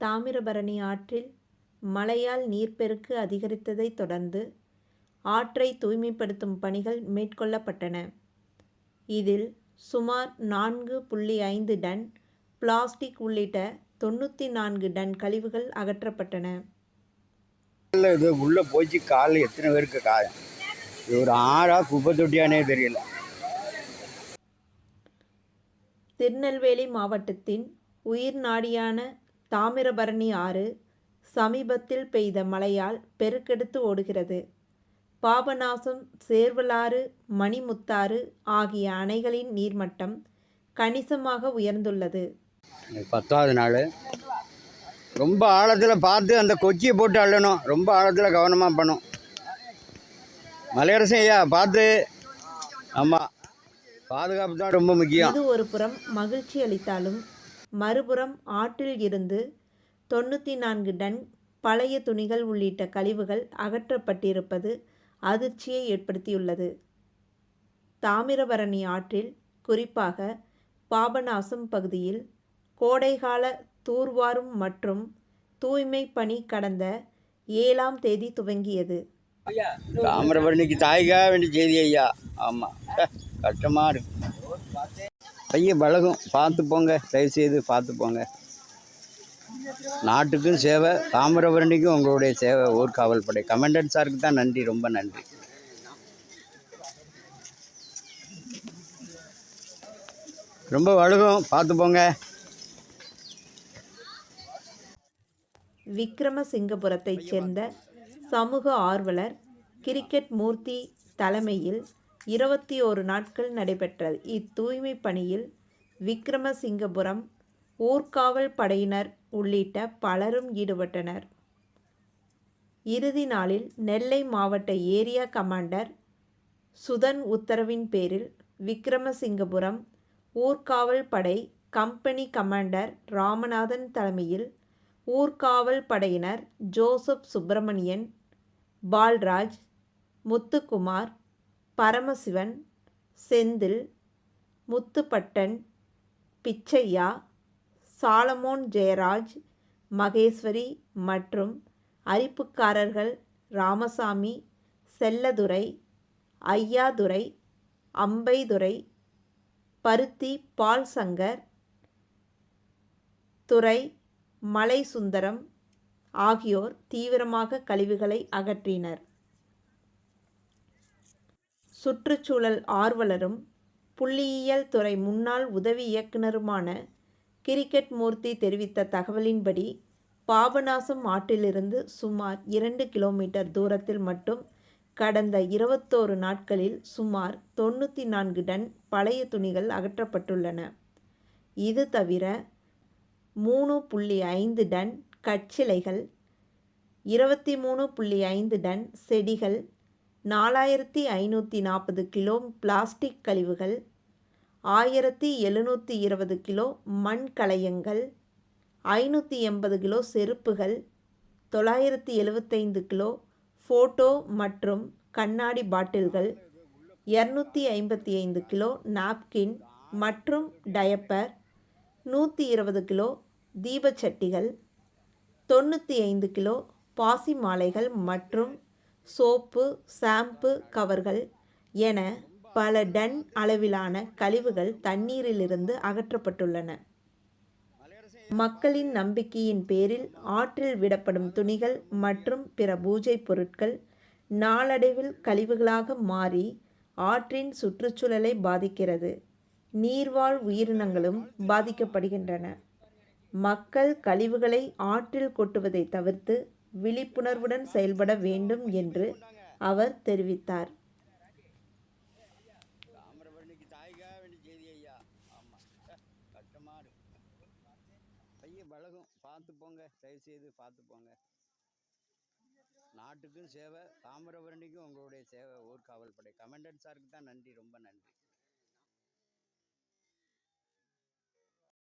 தாமிரபரணி ஆற்றில் மழையால் நீர்ப்பெருக்கு அதிகரித்ததைத் தொடர்ந்து ஆற்றை தூய்மைப்படுத்தும் பணிகள் மேற்கொள்ளப்பட்டன. இதில் சுமார் நான்கு புள்ளி ஐந்து டன் பிளாஸ்டிக் உள்ளிட்ட தொண்ணூத்தி நான்கு டன் கழிவுகள் அகற்றப்பட்டன. இது உள்ள போச்சு காலில் எத்தனை பேருக்கு காயம் இது ஒரு ஆறா குப்பை தொட்டியானே தெரியல திருநெல்வேலி மாவட்டத்தின் உயிர் நாடியான தாமிரபரணி ஆறு சமீபத்தில் பெய்த மழையால் பெருக்கெடுத்து ஓடுகிறது. பாபநாசம் சேர்வலாறு மணிமுத்தாறு ஆகிய அணைகளின் நீர்மட்டம் கணிசமாக உயர்ந்துள்ளது. பத்தாவது நாள். ரொம்ப ஆழத்தில் பார்த்து அந்த கொச்சியை போட்டு அள்ளணும். ரொம்ப ஆழத்தில் கவனமாக பண்ணும் மலையரசன் ஐயா பார்த்து. ஆமாம் பாதுகாப்பு தான் ரொம்ப முக்கியம். இது ஒரு புறம் மகிழ்ச்சி அளித்தாலும் மறுபுறம் ஆற்றில் இருந்து தொண்ணூற்றி நான்கு டன் பழைய துணிகள் உள்ளிட்ட கழிவுகள் அகற்றப்பட்டிருப்பது அதிர்ச்சியை ஏற்படுத்தியுள்ளது. தாமிரபரணி ஆற்றில் குறிப்பாக பாபநாசம் பகுதியில் கோடைகால தூர்வாரும் மற்றும் தூய்மை பணி கடந்த ஏழாம் தேதி துவங்கியது. தாமிரபரணிக்கு தாய்க்காக வேண்டிய செய்தி ஐயா ஆமாம் கஷ்டமாக இருக்கு பையன் பழகும். பார்த்து போங்க. தயவு செய்து பார்த்து போங்க. நாட்டுக்கும் சேவை தாமிரபரணிக்கும் உங்களுடைய சேவை. ஊர்காவல் படை கமாண்டன்ட் சாருக்கு தான் நன்றி. ரொம்ப நன்றி. ரொம்ப வழுகும் பார்த்து போங்க. விக்கிரமசிங்கபுரத்தைச் சேர்ந்த சமூக ஆர்வலர் கிரிக்கெட் மூர்த்தி தலைமையில் இருபத்தி ஓரு நாட்கள் நடைபெற்ற இத்தூய்மை பணியில் விக்கிரமசிங்கபுரம் ஊர்காவல் படையினர் உள்ளிட்ட பலரும் ஈடுபட்டனர். இறுதி நாளில் நெல்லை மாவட்ட ஏரியா கமாண்டர் சுதன் உத்தரவின் பேரில் விக்கிரமசிங்கபுரம் ஊர்காவல் படை கம்பெனி கமாண்டர் ராமநாதன் தலைமையில் ஊர்காவல் படையினர் ஜோசப் சுப்பிரமணியன் பால்ராஜ் முத்துக்குமார் பரமசிவன் செந்தில் முத்துப்பட்டன் பிச்சையா சாலமோன் ஜெயராஜ் மகேஸ்வரி மற்றும் அரிப்புக்காரர்கள் ராமசாமி செல்லதுரை ஐயாதுரை அம்பைதுரை பருத்தி பால் சங்கர் துறை மலை மலைசுந்தரம் ஆகியோர் தீவிரமாக கழிவுகளை அகற்றினர். சுற்றுச்சூழல் ஆர்வலரும் புள்ளியியல் துறை முன்னாள் உதவி இயக்குனருமான கிரிக்கெட் மூர்த்தி தெரிவித்த தகவலின்படி பாபநாசம் ஆற்றிலிருந்து சுமார் இரண்டு கிலோமீட்டர் தூரத்தில் மட்டும் கடந்த இருபத்தோரு நாட்களில் சுமார் தொண்ணூற்றி நான்கு டன் பழைய துணிகள் அகற்றப்பட்டுள்ளன. இது தவிர மூணு புள்ளி ஐந்து டன் கட்சிலைகள் இருபத்தி மூணு புள்ளி ஐந்து டன் செடிகள் நாலாயிரத்தி ஐநூற்றி நாற்பது கிலோ பிளாஸ்டிக் கழிவுகள் ஆயிரத்தி எழுநூற்றி இருபது கிலோ மண் கலையங்கள் ஐநூற்றி எண்பது கிலோ செருப்புகள் தொள்ளாயிரத்தி எழுபத்தைந்து கிலோ ஃபோட்டோ மற்றும் கண்ணாடி பாட்டில்கள் இரநூத்தி ஐம்பத்தி ஐந்து கிலோ நாப்கின் மற்றும் டயப்பர் நூற்றி இருபது கிலோ தீபச்சட்டிகள் தொண்ணூற்றி ஐந்து கிலோ பாசி மாலைகள் மற்றும் சோப்பு ஷாம்பு கவர்கள் என பல டன் அளவிலான கழிவுகள் தண்ணீரிலிருந்து அகற்றப்பட்டுள்ளன. மக்களின் நம்பிக்கையின் பேரில் ஆற்றில் விடப்படும் துணிகள் மற்றும் பிற பூஜை பொருட்கள் நாளடைவில் கழிவுகளாக மாறி ஆற்றின் சுற்றுச்சூழலை பாதிக்கிறது. நீர்வாழ் உயிரினங்களும் பாதிக்கப்படுகின்றன. மக்கள் கழிவுகளை ஆற்றில் கொட்டுவதை தவிர்த்து விழிப்புணர்வுடன் செயல்பட வேண்டும் என்று அவர் தெரிவித்தார். செய்தி ஐயா ஆமாம் பையன் பார்த்து போங்க தயவு செய்து நாட்டுக்கும் சேவை தாமிரபரணிக்கும் உங்களுடைய சேவை ஊர்காவல் படை கமெண்டன்ட் சாருக்கு தான் நன்றி ரொம்ப நன்றி